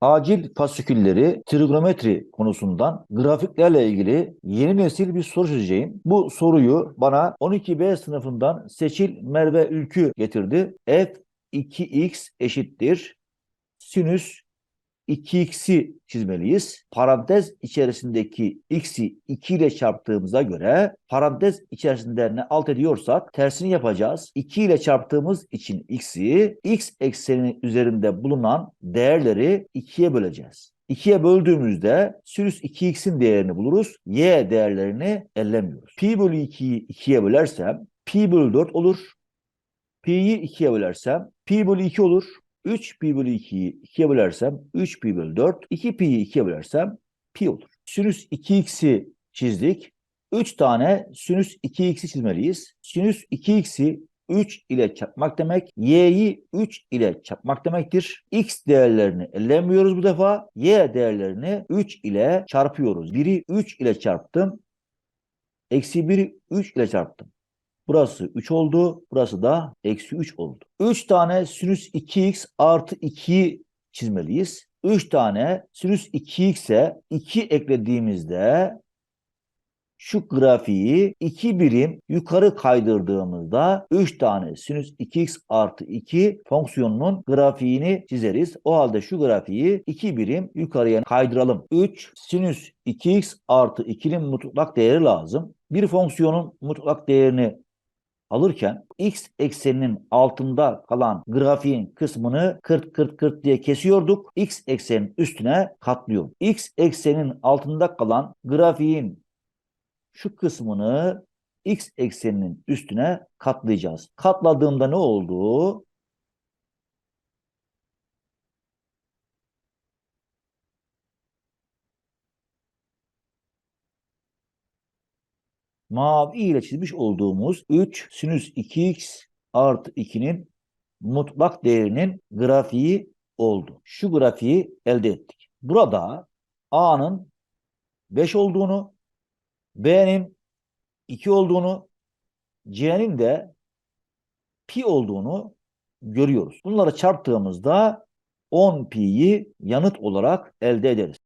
acil fasikülleri trigonometri konusundan grafiklerle ilgili yeni nesil bir soru çözeceğim. Bu soruyu bana 12B sınıfından Seçil Merve Ülkü getirdi. F 2x eşittir sinüs 2x'i çizmeliyiz. Parantez içerisindeki x'i 2 ile çarptığımıza göre parantez içerisinde ne alt ediyorsak tersini yapacağız. 2 ile çarptığımız için x'i x ekseninin üzerinde bulunan değerleri 2'ye böleceğiz. 2'ye böldüğümüzde sinüs 2x'in değerini buluruz. Y değerlerini ellemiyoruz. Pi bölü 2'yi 2'ye bölersem pi bölü 4 olur. Pi'yi 2'ye bölersem pi bölü 2 olur. 3 pi bölü 2'yi 2'ye bölersem 3 pi bölü 4. 2 pi'yi 2'ye bölersem pi olur. Sinüs 2x'i çizdik. 3 tane sinüs 2x'i çizmeliyiz. Sinüs 2x'i 3 ile çarpmak demek. Y'yi 3 ile çarpmak demektir. X değerlerini ellemiyoruz bu defa. Y değerlerini 3 ile çarpıyoruz. Biri 3 ile çarptım. Eksi 1'i 3 ile çarptım. Burası 3 oldu. Burası da eksi 3 oldu. 3 tane sinüs 2x artı 2'yi çizmeliyiz. 3 tane sinüs 2x'e 2 eklediğimizde şu grafiği 2 birim yukarı kaydırdığımızda 3 tane sinüs 2x artı 2 fonksiyonunun grafiğini çizeriz. O halde şu grafiği 2 birim yukarıya kaydıralım. 3 sinüs 2x artı 2'nin mutlak değeri lazım. Bir fonksiyonun mutlak değerini alırken x ekseninin altında kalan grafiğin kısmını 40 40 40 diye kesiyorduk. x eksenin üstüne katlıyor. x eksenin altında kalan grafiğin şu kısmını x ekseninin üstüne katlayacağız. Katladığımda ne oldu? Mavi ile çizmiş olduğumuz 3 sinüs 2x artı 2'nin mutlak değerinin grafiği oldu. Şu grafiği elde ettik. Burada A'nın 5 olduğunu, B'nin 2 olduğunu, C'nin de pi olduğunu görüyoruz. Bunları çarptığımızda 10 pi'yi yanıt olarak elde ederiz.